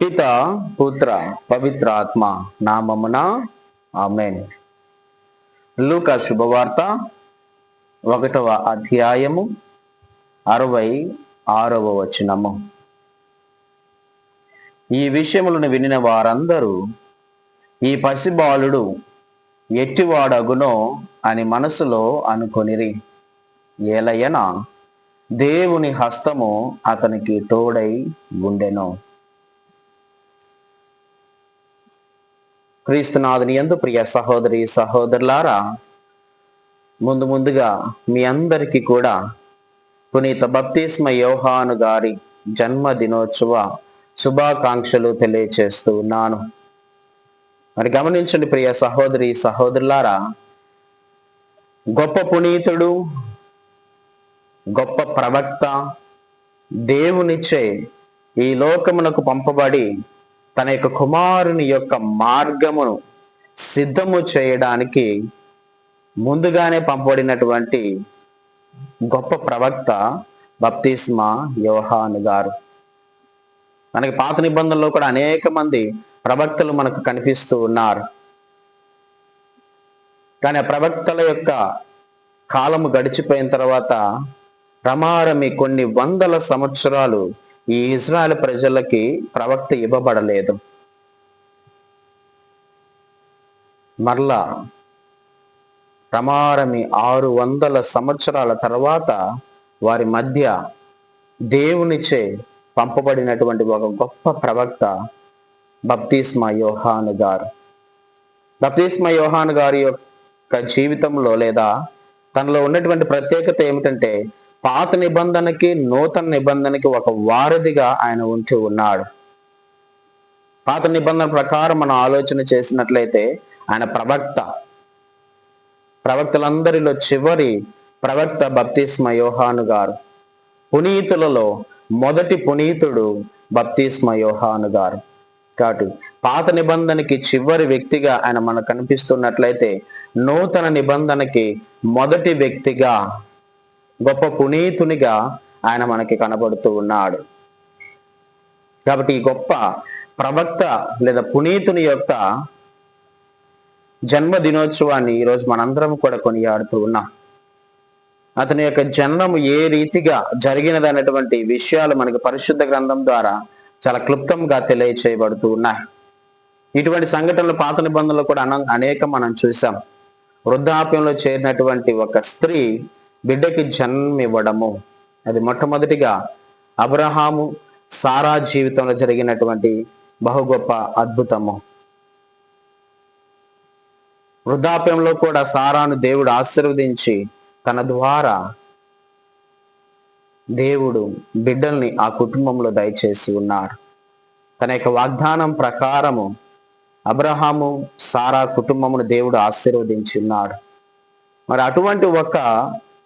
పిత పుత్ర పవిత్ర ఆత్మ నామమున ఆమెన్. లూక శుభవార్త ఒకటవ అధ్యాయము అరవై ఆరవ వచనము. ఈ విషయములను వినిన వారందరూ ఈ పసిబాలుడు ఎట్టివాడగునో అని మనసులో అనుకొనిరి. ఏలయన దేవుని హస్తము అతనికి తోడై ఉండెను. క్రీస్తునాథుని ఎందు ప్రియ సహోదరి సహోదరులారా ముందు ముందుగా మీ అందరికీ కూడా పునీత బప్తిస్మ యోహాను గారి జన్మ దినోత్సవ శుభాకాంక్షలు తెలియచేస్తూ ఉన్నాను. మరి గమనించండి ప్రియ సహోదరి సహోదరులారా గొప్ప పునీతుడు గొప్ప ప్రవక్త దేవునిచ్చే ఈ లోకమునకు పంపబడి తన యొక్క కుమారుని యొక్క మార్గమును సిద్ధము చేయడానికి ముందుగానే పంపబడినటువంటి గొప్ప ప్రవక్త బప్తిస్మా యోహాను గారు. మనకి పాత నిబంధనలో కూడా అనేక మంది ప్రవక్తలు మనకు కనిపిస్తూ ఉన్నారు. కానీ ఆ ప్రవక్తల యొక్క కాలము గడిచిపోయిన తర్వాత ప్రమారమి కొన్ని వందల సంవత్సరాలు ఈ ఇజ్రాయెల్ ప్రజలకి ప్రవక్త ఇవ్వబడలేదు. మరలా ప్రమారమి ఆరు వందల సంవత్సరాల తర్వాత వారి మధ్య దేవునిచే పంపబడినటువంటి ఒక గొప్ప ప్రవక్త బప్తిస్మా యోహాను గారు. బప్తిస్మా యోహాను గారి యొక్క జీవితంలో లేదా తనలో ఉన్నటువంటి ప్రత్యేకత ఏమిటంటే పాత నిబంధనకి నూతన నిబంధనకి ఒక వారధిగా ఆయన ఉంటూ ఉన్నాడు. పాత నిబంధన ప్రకారం మనం ఆలోచన చేసినట్లయితే ఆయన ప్రవక్త. ప్రవక్తలందరిలో చివరి ప్రవక్త బప్తిస్మ యోహాను గారు. పునీతులలో మొదటి పునీతుడు బప్తిస్మ యోహాను గారు. కాబట్టి పాత నిబంధనకి చివరి వ్యక్తిగా ఆయన మనకు కనిపిస్తున్నట్లయితే నూతన నిబంధనకి మొదటి వ్యక్తిగా గొప్ప పునీతునిగా ఆయన మనకి కనబడుతూ ఉన్నాడు. కాబట్టి ఈ గొప్ప ప్రవక్త లేదా పునీతుని యొక్క జన్మ దినోత్సవాన్ని ఈరోజు మనందరం కూడా కొనియాడుతూ ఉన్నాం. అతని యొక్క జన్మము ఏ రీతిగా జరిగినదనేటువంటి విషయాలు మనకి పరిశుద్ధ గ్రంథం ద్వారా చాలా క్లుప్తంగా తెలియచేయబడుతూ ఉన్నాయి. ఇటువంటి సంఘటనలు పాత నిబంధనలు కూడా అనేకం మనం చూసాం. వృద్ధాప్యంలో చేరినటువంటి ఒక స్త్రీ బిడ్డకి జన్మివ్వడము. అది మొట్టమొదటిగా అబ్రహాము సారా జీవితంలో జరిగినటువంటి బహు గొప్ప అద్భుతము. వృద్ధాప్యంలో కూడా సారాను దేవుడు ఆశీర్వదించి తన ద్వారా దేవుడు బిడ్డల్ని ఆ కుటుంబంలో దయచేసి ఉన్నారు. తన యొక్క వాగ్దానం ప్రకారము అబ్రహాము సారా కుటుంబమును దేవుడు ఆశీర్వదించి ఉన్నాడు మరి అటువంటి ఒక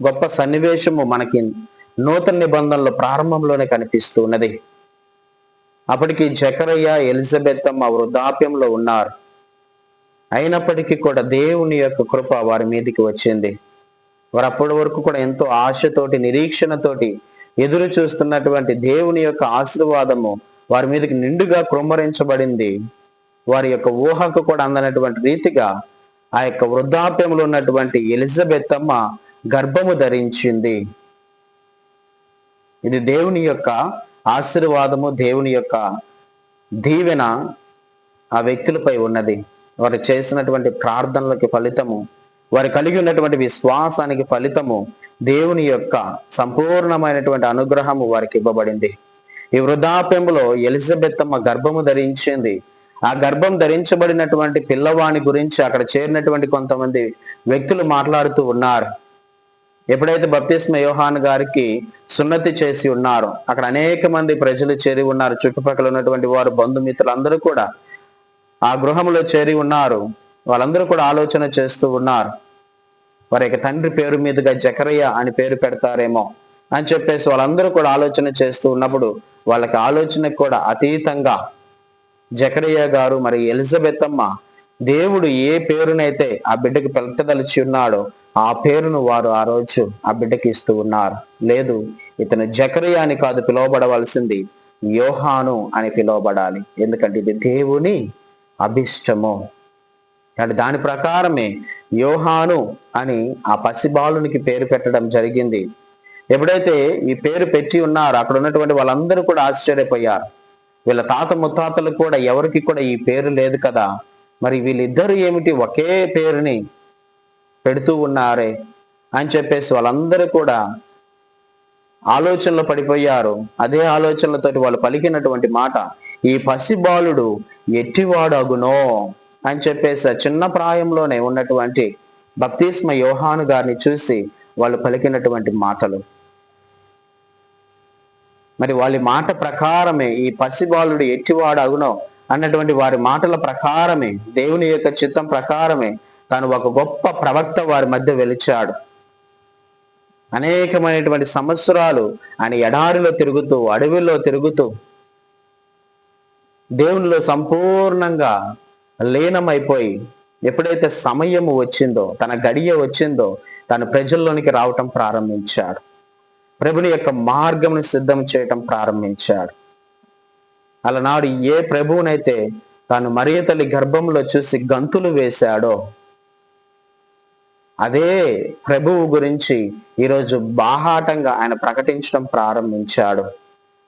గొప్ప సన్నివేశము మనకి నూతన నిబంధనలు ప్రారంభంలోనే కనిపిస్తూ ఉన్నది అప్పటికి జకరయ్య ఎలిజబెత్ అమ్మ వృద్ధాప్యంలో ఉన్నారు. అయినప్పటికీ కూడా దేవుని యొక్క కృప వారి మీదకి వచ్చింది. వారు అప్పటి వరకు కూడా ఎంతో ఆశతోటి నిరీక్షణతోటి ఎదురు చూస్తున్నటువంటి దేవుని యొక్క ఆశీర్వాదము వారి మీదకి నిండుగా కృమ్మరించబడింది వారి యొక్క ఊహకు కూడా అందనటువంటి రీతిగా ఆ యొక్క వృద్ధాప్యంలో ఉన్నటువంటి ఎలిజబెత్ అమ్మ గర్భము ధరించింది. ఇది దేవుని యొక్క ఆశీర్వాదము దేవుని యొక్క దీవెన ఆ వ్యక్తులపై ఉన్నది. వారు చేసినటువంటి ప్రార్థనలకి ఫలితము వారు కలిగి ఉన్నటువంటి విశ్వాసానికి ఫలితము దేవుని యొక్క సంపూర్ణమైనటువంటి అనుగ్రహము వారికి ఇవ్వబడింది. ఈ వృద్ధాప్యంలో ఎలిజబెత్ అమ్మ గర్భము ధరించింది. ఆ గర్భం ధరించబడినటువంటి పిల్లవాని గురించి అక్కడ చేరినటువంటి కొంతమంది వ్యక్తులు మాట్లాడుతూ ఉన్నారు. ఎప్పుడైతే బప్తిస్మ యోహాన్ గారికి సున్నతి చేసి ఉన్నారో అక్కడ అనేక మంది ప్రజలు చేరి ఉన్నారు చుట్టుపక్కల ఉన్నటువంటి వారు బంధుమిత్రులు అందరూ కూడా ఆ గృహంలో చేరి ఉన్నారు వాళ్ళందరూ కూడా ఆలోచన చేస్తూ ఉన్నారు. వారి యొక్క తండ్రి పేరు మీదుగా జకరయ్య అని పేరు పెడతారేమో అని చెప్పేసి వాళ్ళందరూ కూడా ఆలోచన చేస్తూ ఉన్నప్పుడు వాళ్ళకి ఆలోచన కూడా అతీతంగా జకరయ్య గారు మరి ఎలిజబెత్ అమ్మ దేవుడు ఏ పేరునైతే ఆ బిడ్డకు పెట్టదలిచి ఉన్నాడో ఆ పేరును వారు ఆ రోజు ఆ బిడ్డకి ఇస్తూ ఉన్నారు. లేదు ఇతను జకరియా అని కాదు పిలువబడవలసింది యోహాను అని పిలువబడాలి. ఎందుకంటే ఇది దేవుని అభిష్టము. అంటే దాని ప్రకారమే యోహాను అని ఆ పసిబాలునికి పేరు పెట్టడం జరిగింది. ఎప్పుడైతే ఈ పేరు పెట్టి ఉన్నారో అక్కడ ఉన్నటువంటి వాళ్ళందరూ కూడా ఆశ్చర్యపోయారు. వీళ్ళ తాత ముత్తాతలు కూడా ఎవరికి కూడా ఈ పేరు లేదు కదా. మరి వీళ్ళిద్దరూ ఏమిటి ఒకే పేరుని పెడుతూ ఉన్నారే అని చెప్పేసి వాళ్ళందరూ కూడా ఆలోచనలో పడిపోయారు. అదే ఆలోచనలతోటి వాళ్ళు పలికినటువంటి మాట ఈ పసిబాలుడు ఎట్టివాడు అగునో అని చెప్పేసి చిన్న ప్రాయంలోనే ఉన్నటువంటి బప్తిస్మ యోహాను గారిని చూసి వాళ్ళు పలికినటువంటి మాటలు. మరి వాళ్ళ మాట ప్రకారమే ఈ పసిబాలుడు ఎట్టివాడు అగునో అన్నటువంటి వారి మాటల ప్రకారమే దేవుని యొక్క చిత్తం ప్రకారమే తాను ఒక గొప్ప ప్రవక్త వారి మధ్య వెలిచాడు. అనేకమైనటువంటి సంవత్సరాలు ఆయన ఎడారిలో తిరుగుతూ అడవిలో తిరుగుతూ దేవునిలో సంపూర్ణంగా లీనమైపోయి ఎప్పుడైతే సమయము వచ్చిందో తన గడియ వచ్చిందో తన ప్రజల్లోనికి రావటం ప్రారంభించాడు. ప్రభుని యొక్క మార్గమును సిద్ధం చేయటం ప్రారంభించాడు. అలనాడు ఏ ప్రభువునైతే తాను మరియ తల్లి గర్భంలో చూసి గంతులు వేశాడో అదే ప్రభువు గురించి ఈరోజు బాహాటంగా ఆయన ప్రకటించడం ప్రారంభించాడు.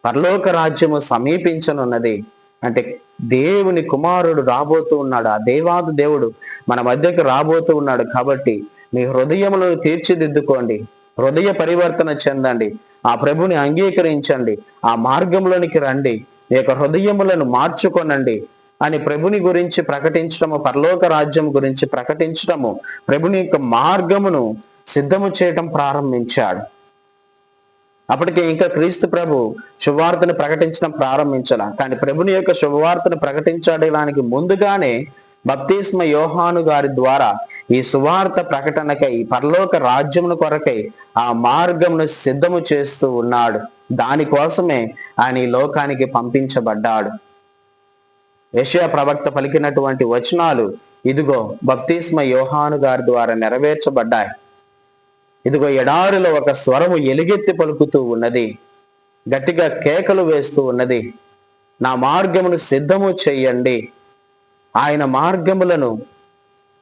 పరలోక రాజ్యము సమీపించనున్నది. అంటే దేవుని కుమారుడు రాబోతూ ఉన్నాడు. ఆ దేవాది దేవుడు మన మధ్యకు రాబోతూ ఉన్నాడు కాబట్టి మీ హృదయములను తీర్చిదిద్దుకోండి. హృదయ పరివర్తన చెందండి. ఆ ప్రభుని అంగీకరించండి. ఆ మార్గంలోనికి రండి. మీ యొక్క హృదయములను మార్చుకొనండి. అని ప్రభుని గురించి ప్రకటించడము పరలోక రాజ్యం గురించి ప్రకటించడము ప్రభుని యొక్క మార్గమును సిద్ధము చేయటం ప్రారంభించాడు. అప్పటికే ఇంకా క్రీస్తు ప్రభు శుభవార్తను ప్రకటించడం ప్రారంభించాల. కానీ ప్రభుని యొక్క శుభవార్తను ప్రకటించడానికి ముందుగానే బప్తిస్మ యోహాను గారి ద్వారా ఈ సువార్త ప్రకటనకై పరలోక రాజ్యమును కొరకై ఆ మార్గమును సిద్ధము చేస్తూ ఉన్నాడు. దానికోసమే ఆయన ఈ లోకానికి పంపించబడ్డాడు. యషయా ప్రవక్త పలికినటువంటి వచనాలు ఇదిగో బప్తిస్మ యోహాను గారి ద్వారా నెరవేర్చబడ్డాయి. ఇదిగో ఎడారిలో ఒక స్వరము ఎలుగెత్తి పలుకుతూ ఉన్నది గట్టిగా కేకలు వేస్తూ ఉన్నది. నా మార్గమును సిద్ధము చెయ్యండి ఆయన మార్గములను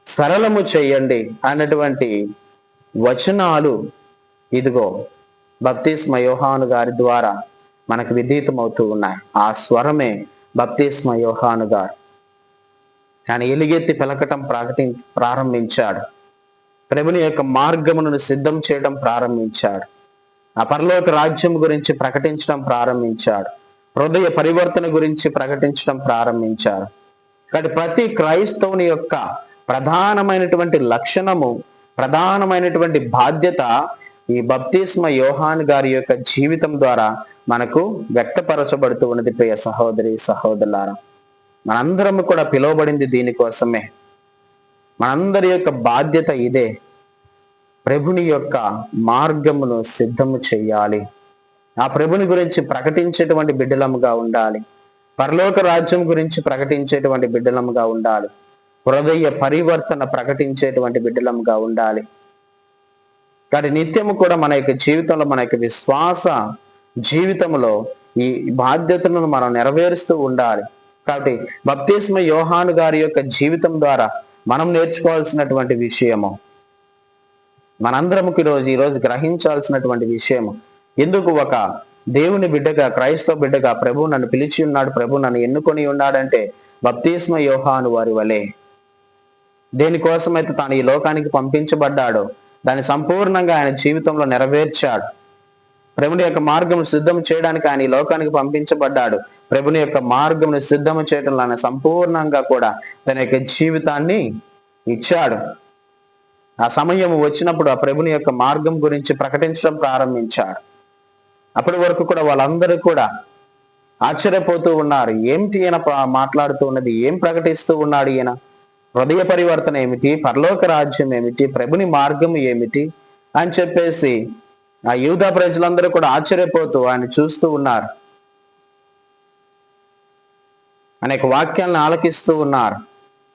సరళము చెయ్యండి అన్నటువంటి వచనాలు ఇదిగో బప్తిస్మ యోహాను గారి ద్వారా మనకు విదితమవుతూ ఉన్నాయి. ఆ స్వరమే బప్తిస్మ యోహాను గారు. ఆయన ఎలుగెత్తి పిలకటం ప్రకటి ప్రారంభించాడు. ప్రభుని యొక్క మార్గమును సిద్ధం చేయడం ప్రారంభించాడు. ఆ పరలోక రాజ్యం గురించి ప్రకటించడం ప్రారంభించాడు. హృదయ పరివర్తన గురించి ప్రకటించడం ప్రారంభించాడు. కాబట్టి ప్రతి క్రైస్తవుని యొక్క ప్రధానమైనటువంటి లక్షణము ప్రధానమైనటువంటి బాధ్యత ఈ బప్తిస్మ యోహాన్ గారి యొక్క జీవితం ద్వారా మనకు వ్యక్తపరచబడుతూ ఉన్నది ప్రియ సహోదరి సహోదరులారా. మనందరము కూడా పిలువబడింది దీనికోసమే మనందరి యొక్క బాధ్యత ఇదే. ప్రభుని యొక్క మార్గమును సిద్ధము చేయాలి. ఆ ప్రభుని గురించి ప్రకటించేటువంటి బిడ్డలముగా ఉండాలి. పరలోక రాజ్యం గురించి ప్రకటించేటువంటి బిడ్డలముగా ఉండాలి. హృదయ పరివర్తన ప్రకటించేటువంటి బిడ్డలముగా ఉండాలి. కానీ నిత్యము కూడా మన యొక్క జీవితంలో మన యొక్క విశ్వాస జీవితంలో ఈ బాధ్యతలను మనం నెరవేరుస్తూ ఉండాలి. కాబట్టి బప్తిస్మ యోహాను గారి యొక్క జీవితం ద్వారా మనం నేర్చుకోవాల్సినటువంటి విషయము. మనందరముకి ఈరోజు ఈరోజు గ్రహించాల్సినటువంటి విషయము. ఎందుకు ఒక దేవుని బిడ్డగా క్రైస్తవ బిడ్డగా ప్రభు నన్ను పిలిచి ఉన్నాడు ప్రభు నన్ను ఎన్నుకొని ఉన్నాడంటే బప్తిస్మ యోహాను వారి వలె. దేనికోసమైతే తాను ఈ లోకానికి పంపించబడ్డాడో దాన్ని సంపూర్ణంగా ఆయన జీవితంలో నెరవేర్చాడు. ప్రభుని యొక్క మార్గం సిద్ధం చేయడానికి ఆయన లోకానికి పంపించబడ్డాడు. ప్రభుని యొక్క మార్గం సిద్ధము చేయడంలో ఆయన సంపూర్ణంగా కూడా తన యొక్క జీవితాన్ని ఇచ్చాడు. ఆ సమయం వచ్చినప్పుడు ఆ ప్రభుని యొక్క మార్గం గురించి ప్రకటించడం ప్రారంభించాడు. అప్పటి వరకు కూడా వాళ్ళందరూ కూడా ఆశ్చర్యపోతూ ఉన్నారు. ఏమిటి ఈయన మాట్లాడుతూ ఉన్నది? ఏం ప్రకటిస్తూ ఉన్నాడు ఈయన? హృదయ పరివర్తన ఏమిటి? పరలోక రాజ్యం ఏమిటి? ప్రభుని మార్గం ఏమిటి? అని చెప్పేసి ఆ యూదా ప్రజలందరూ కూడా ఆశ్చర్యపోతూ ఆయన చూస్తూ ఉన్నారు. అనేక వాక్యాలను ఆలకిస్తూ ఉన్నారు.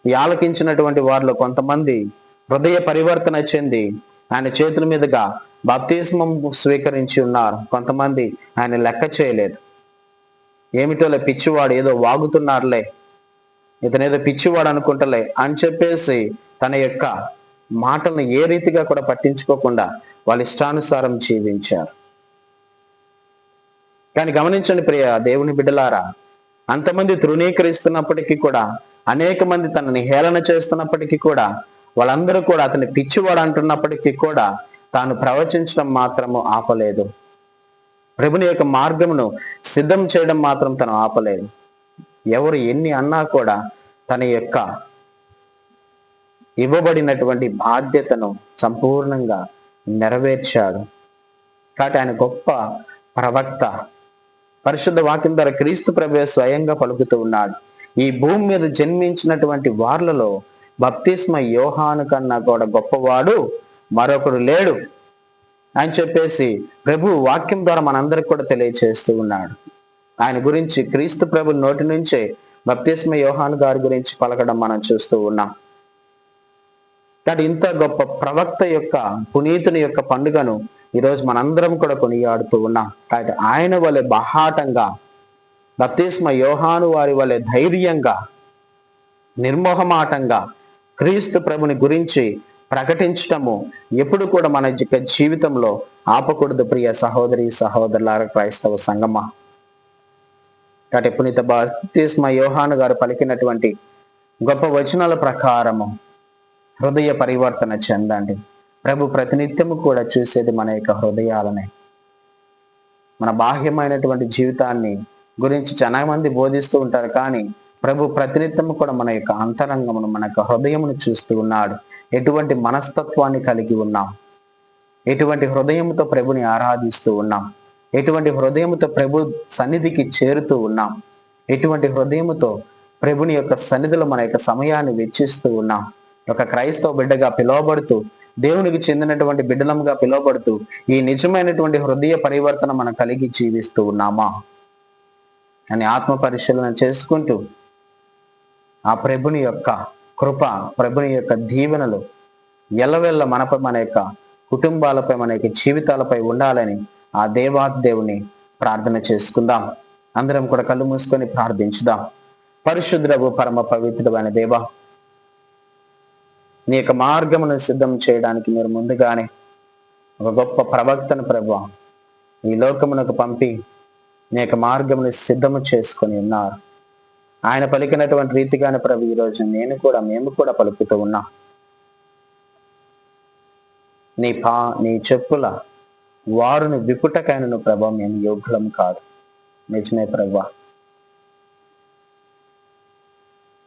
ఈ ఆలకించినటువంటి వారిలో కొంతమంది హృదయ పరివర్తన చెంది ఆయన చేతుల మీదుగా బాప్తిస్మం స్వీకరించి ఉన్నారు. కొంతమంది ఆయన లెక్క చేయలేదు. ఏమిటోలే పిచ్చివాడు ఏదో వాగుతున్నారులే. ఇతను ఏదో పిచ్చివాడు అనుకుంటలే అని చెప్పేసి తన యొక్క మాటలను ఏ రీతిగా కూడా పట్టించుకోకుండా వాళ్ళ ఇష్టానుసారం జీవించారు. కానీ గమనించండి ప్రియ దేవుని బిడ్డలారా అంతమంది తృణీకరిస్తున్నప్పటికీ కూడా అనేక మంది తనని హేళన చేస్తున్నప్పటికీ కూడా వాళ్ళందరూ కూడా అతని పిచ్చివాడు అంటున్నప్పటికీ కూడా తాను ప్రవచించడం మాత్రము ఆపలేదు. ప్రభుని యొక్క మార్గమును సిద్ధం చేయడం మాత్రం తను ఆపలేదు. ఎవరు ఎన్ని అన్నా కూడా తన యొక్క ఇవ్వబడినటువంటి బాధ్యతను సంపూర్ణంగా నెరవేర్చాడు. కాబట్టి ఆయన గొప్ప ప్రవక్త. పరిశుద్ధ వాక్యం ద్వారా క్రీస్తు ప్రభు స్వయంగా పలుకుతూ ఉన్నాడు. ఈ భూమి మీద జన్మించినటువంటి వార్లలో బప్తిస్మ యోహాను కన్నా కూడా గొప్పవాడు మరొకడు లేడు అని చెప్పేసి ప్రభు వాక్యం ద్వారా మనందరికి కూడా తెలియచేస్తూ ఉన్నాడు. ఆయన గురించి క్రీస్తు ప్రభు నోటి నుంచే బప్తిస్మ యోహాను గారి గురించి పలకడం మనం చూస్తూ ఉన్నాం. కాబట్టి ఇంత గొప్ప ప్రవక్త యొక్క పునీతుని యొక్క పండుగను ఈరోజు మనందరం కూడా కొనియాడుతూ ఉన్నాం. కాబట్టి ఆయన వలె బహాటంగా బప్తిస్మ యోహాను వారి వలె ధైర్యంగా నిర్మోహమాటంగా క్రీస్తు ప్రభుని గురించి ప్రకటించటము ఎప్పుడు కూడా మన యొక్క జీవితంలో ఆపకూడదు ప్రియ సహోదరి సహోదరులార క్రైస్తవ సంగమ. కాబట్టి పునీత బాప్తిస్మ యోహాను గారు పలికినటువంటి గొప్ప వచనాల ప్రకారము హృదయ పరివర్తన చెందండి. ప్రభు ప్రతినిత్యము కూడా చూసేది మన యొక్క హృదయాలనే. మన బాహ్యమైనటువంటి జీవితాన్ని గురించి చాలా మంది బోధిస్తూ ఉంటారు కానీ ప్రభు ప్రతినిత్యము కూడా మన యొక్క అంతరంగమును మన యొక్క హృదయమును చూస్తూ ఉన్నాడు. ఎటువంటి మనస్తత్వాన్ని కలిగి ఉన్నాం? ఎటువంటి హృదయంతో ప్రభుని ఆరాధిస్తూ ఉన్నాం? ఎటువంటి హృదయముతో ప్రభు సన్నిధికి చేరుతూ ఉన్నాం? ఎటువంటి హృదయముతో ప్రభుని యొక్క సన్నిధిలో మన యొక్క సమయాన్ని వెచ్చిస్తూ ఉన్నాం? ఒక క్రైస్తవ బిడ్డగా పిలువబడుతూ దేవునికి చెందినటువంటి బిడ్డలముగా పిలువబడుతూ ఈ నిజమైనటువంటి హృదయ పరివర్తన మనం కలిగి జీవిస్తూ ఉన్నామా? అని ఆత్మ పరిశీలన చేసుకుంటూ ఆ ప్రభుని యొక్క కృప ప్రభుని యొక్క దీవెనలు ఎల్లవెల్ల మనపై మన యొక్క కుటుంబాలపై మన యొక్క జీవితాలపై ఉండాలని ఆ దేవాదేవుని ప్రార్థన చేసుకుందాం. అందరం కూడా కళ్ళు మూసుకొని ప్రార్థించుదాం. పరిశుద్ధుడవు పరమ పవిత్రుడైన దేవా నీ యొక్క మార్గమును సిద్ధం చేయడానికి మీరు ముందుగానే ఒక గొప్ప ప్రవక్తను ప్రభు ఈ లోకమునకు పంపి నీ యొక్క మార్గమును సిద్ధము చేసుకొని ఉన్నారు. ఆయన పలికినటువంటి రీతిగానే ప్రభు ఈరోజు నేను కూడా మేము కూడా పలుకుతూ ఉన్నా. నీ పా నీ చెప్పుల వారుని విపుటకైనను ప్రభ మేము యోగ్యులం కాదు. నిజమే ప్రభా.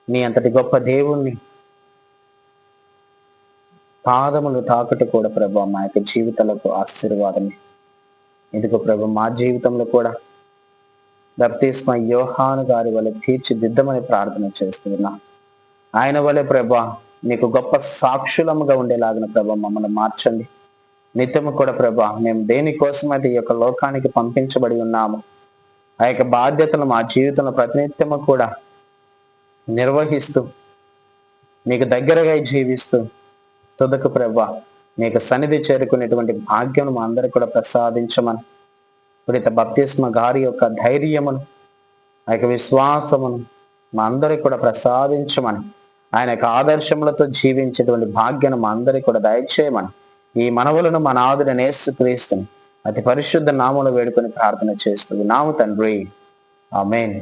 నీ అంతటి గొప్ప దేవుణ్ణి పాదములు తాకుట కూడా ప్రభా మా యొక్క జీవితాలకు ఆశీర్వాదమే. ఎందుకు ప్రభు మా జీవితంలో కూడా బప్తిస్మ యోహాను గారి వల్ల తీర్చిదిద్దమని ప్రార్థన చేస్తున్నా. ఆయన వలె ప్రభా నీకు గొప్ప సాక్షులముగా ఉండేలాగిన ప్రభా మమ్మల్ని మార్చండి. నిత్యము కూడా ప్రభా మేము దేనికోసమైతే ఈ యొక్క లోకానికి పంపించబడి ఉన్నాము ఆ యొక్క బాధ్యతలు మా జీవితంలో ప్రతినిత్యము కూడా నిర్వహిస్తూ నీకు దగ్గరగా జీవిస్తూ తుదకు ప్రభా నీకు సన్నిధి చేరుకునేటువంటి భాగ్యం మా అందరికి కూడా ప్రసాదించమని. పురిత బప్తిస్మ గారి యొక్క ధైర్యమును ఆ యొక్క విశ్వాసమును మా అందరికి కూడా ప్రసాదించమని. ఆయన యొక్క ఆదర్శములతో జీవించేటువంటి భాగ్యను మా అందరికి కూడా దయచేయమని. ఈ మనవులను మన ఆదుడ నేసుక్రీస్తుని అతి పరిశుద్ధ నామలు వేడుకొని ప్రార్థన చేస్తుంది నాము తండ్రి. ఆమెన్.